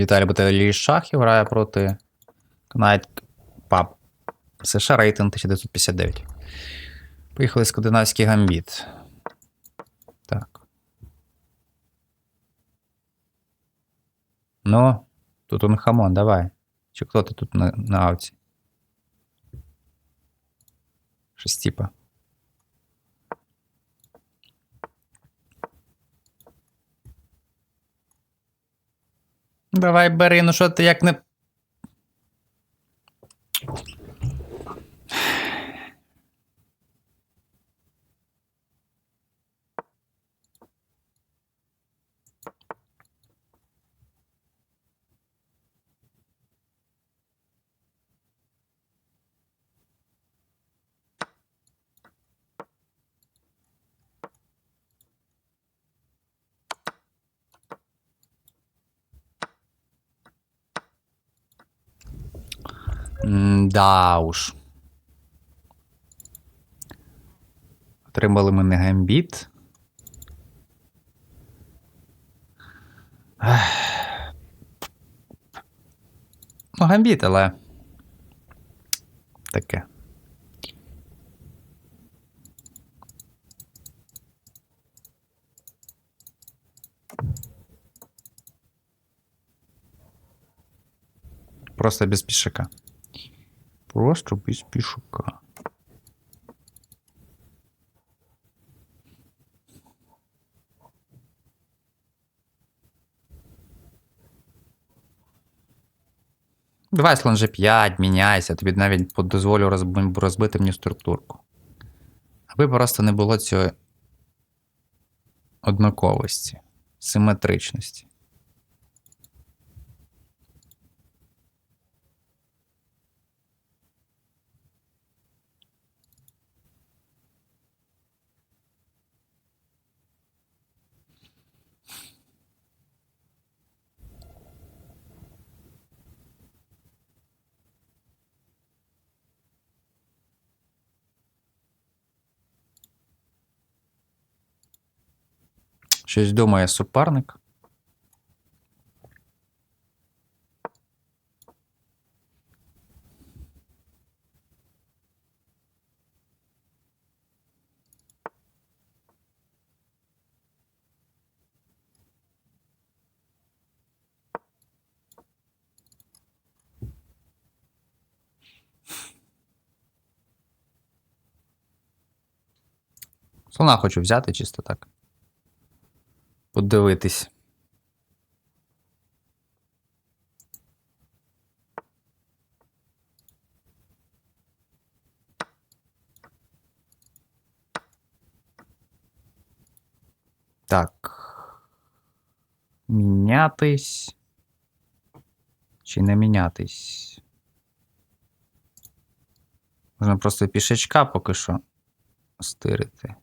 Віталій Баталій Шахів грає проти Knight Pub. США рейтинг 1959. Поїхали скандинавський гамбіт. Так. Ну, тут он хамон, давай. Чи хто ти тут на, на авці? Щось типа. Давай бери, ну що ти як не. Да уж. Отримали ми не гамбіт. Ну, гамбіт, але. Таке. Просто без пішака. Просто без пішака. Давай слон G5, міняйся, тобі навіть дозволю розбити мені структурку. Аби просто не було цієї однаковості, симетричності. Щось думає суперник. Слона хочу взяти чисто так. Подивитись. Так. Мінятись. Чи не мінятись? Можна просто пішечка поки що стирити.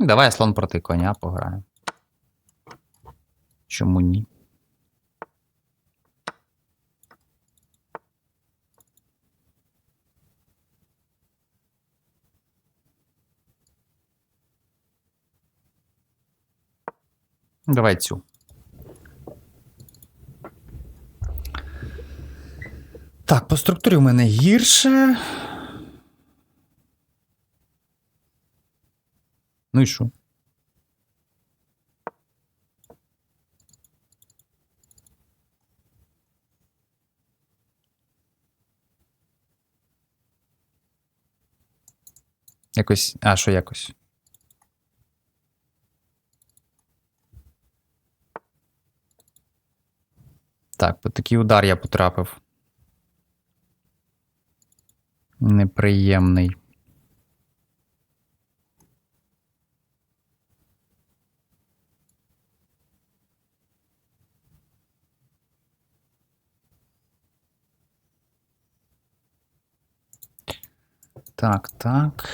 Давай слон проти коня пограємо. Чому ні? Давай цю. Так, по структурі в мене гірше. Ну і що? Якось. А, що якось? Так, по такий удар я потрапив. Неприємний. Так, так.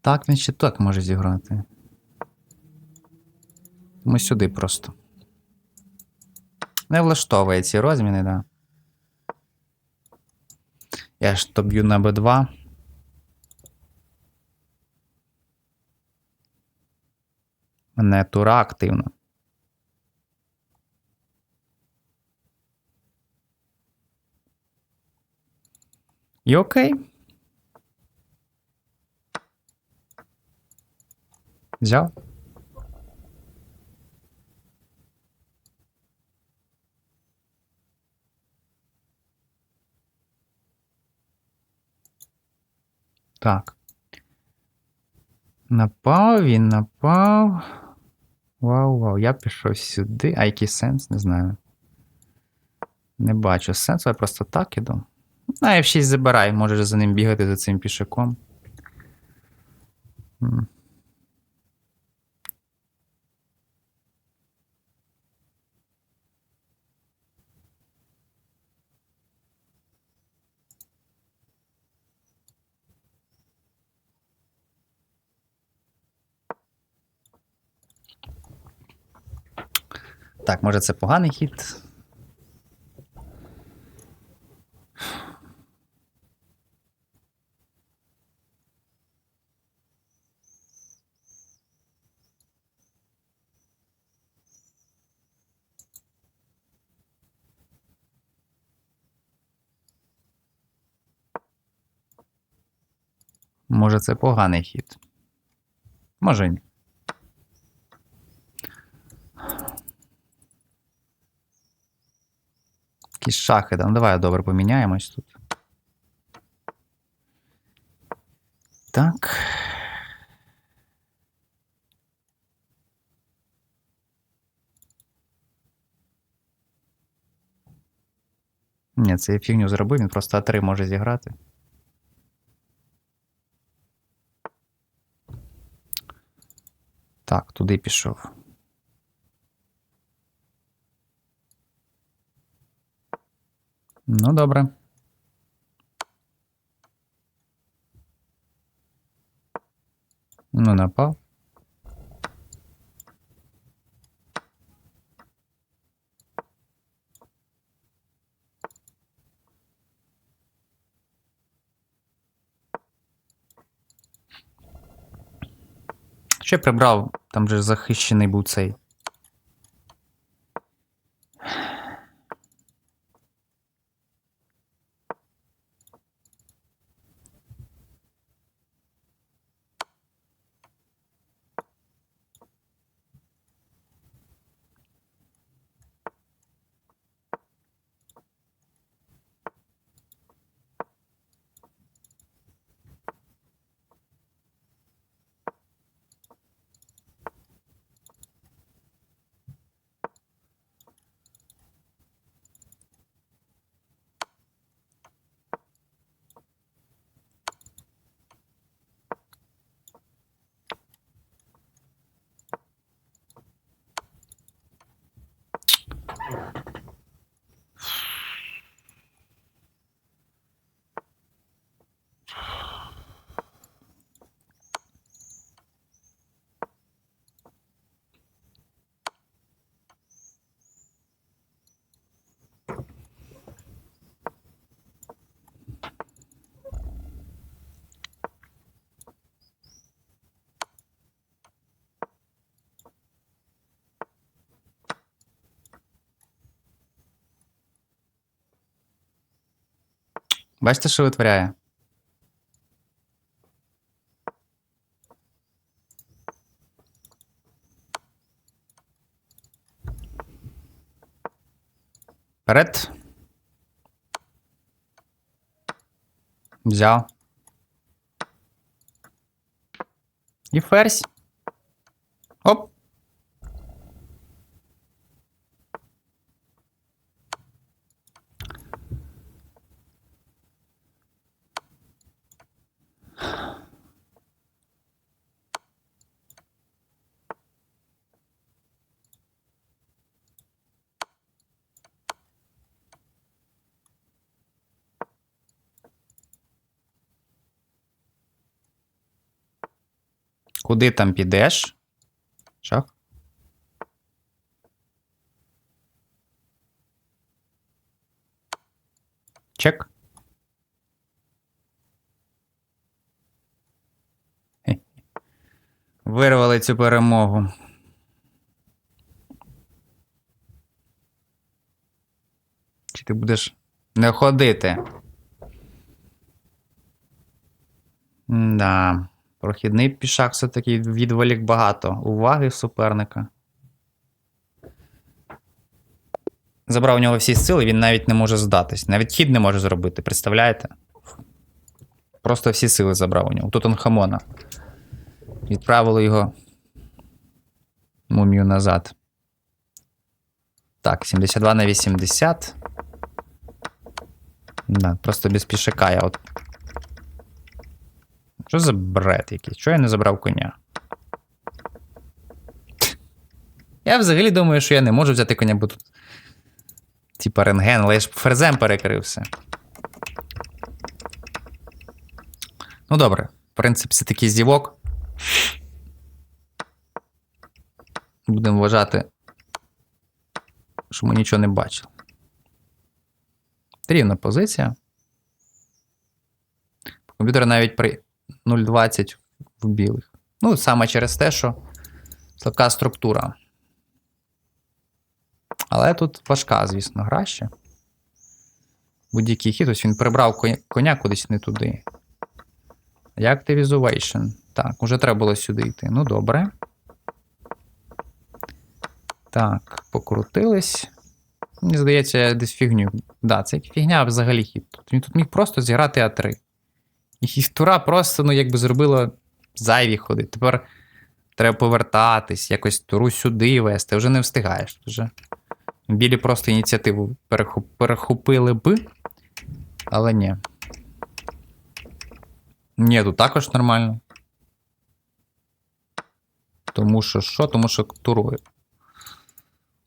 Так, він ще так може зіграти. Ми сюди просто. Не влаштовує ці розміни, да. Я ж то б'ю на b 2 Мене тура активна. І окей. Взяв. Так. Напав, він напав. Вау, вау, я пішов сюди. А який сенс? Не знаю. Не бачу сенсу, я просто так іду. А F6 забирай, можеш за ним бігати за цим пішаком. Так, може це поганий хід. Може, це поганий хід. Може ні. Якісь шахи, ну давай добре поміняємось тут. Так. Ні, це я фігню зробив, він просто А3 може зіграти. Так, туди пішов. Ну, добре. Ну, напав. Я прибрав? Там же захищений був цей. Бачите, що витворяє? Вперед. Взяв. І ферзь. Куди там підеш? Шах? Чек. Хе. Вирвали цю перемогу. Чи ти будеш не ходити? Да. Прохідний пішак все-таки відволік багато уваги суперника. Забрав у нього всі сили, він навіть не може здатись. Навіть хід не може зробити, представляєте? Просто всі сили забрав у нього. Тут он хамона. Відправили його мумію назад. Так, 72 на 80. Да, просто без пішака я от. Що за бред якийсь? Чого я не забрав коня? Я взагалі думаю, що я не можу взяти коня, бо тут. Типа рентген, але я ж ферзем перекрив все. Ну добре, в принципі, це такий зівок. Будемо вважати, що ми нічого не бачили. Рівна позиція. Комп'ютер навіть при 0.20 в білих. Ну, саме через те, що слабка структура. Але тут важка, звісно, гра ще. Будь-який хід, ось він прибрав коня, кудись не туди. Activization. Так, уже треба було сюди йти. Ну, добре. Так, покрутились. Мені здається, я десь фігню. Да, це фігня взагалі хід. Він тут міг просто зіграти А3. І просто, ну, якби зробила зайві ходи. Тепер треба повертатись, якось туру сюди вести. Вже не встигаєш. Вже білі просто ініціативу перехоп- перехопили б, але ні. Ні, тут також нормально. Тому що що? Тому що турою.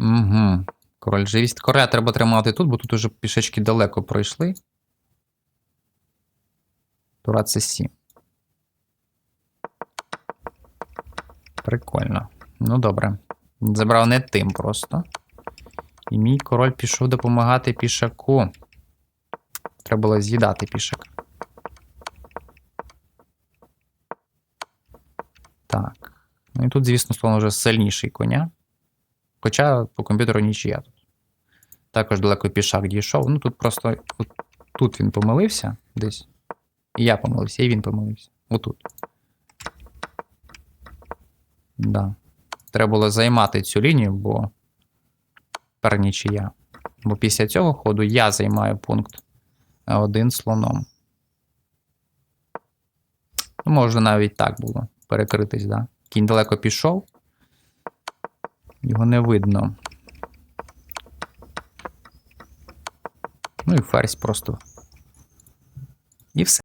Угу. Король живість. Короля треба тримати тут, бо тут уже пішечки далеко пройшли. Тура це 7. Прикольно. Ну добре. Забрав не тим просто. І мій король пішов допомагати пішаку. Треба було з'їдати пішак. Так. Ну і тут, звісно, слон вже сильніший коня. Хоча по комп'ютеру нічия тут. Також далеко пішак дійшов. Ну тут просто от, тут він помилився десь. Я помилився, і він помилився. Отут. Да. Треба було займати цю лінію, бо тепер нічия. Бо після цього ходу я займаю пункт один слоном. Ну, можна навіть так було перекритись, да. Кінь далеко пішов. Його не видно. Ну і ферзь просто. І все.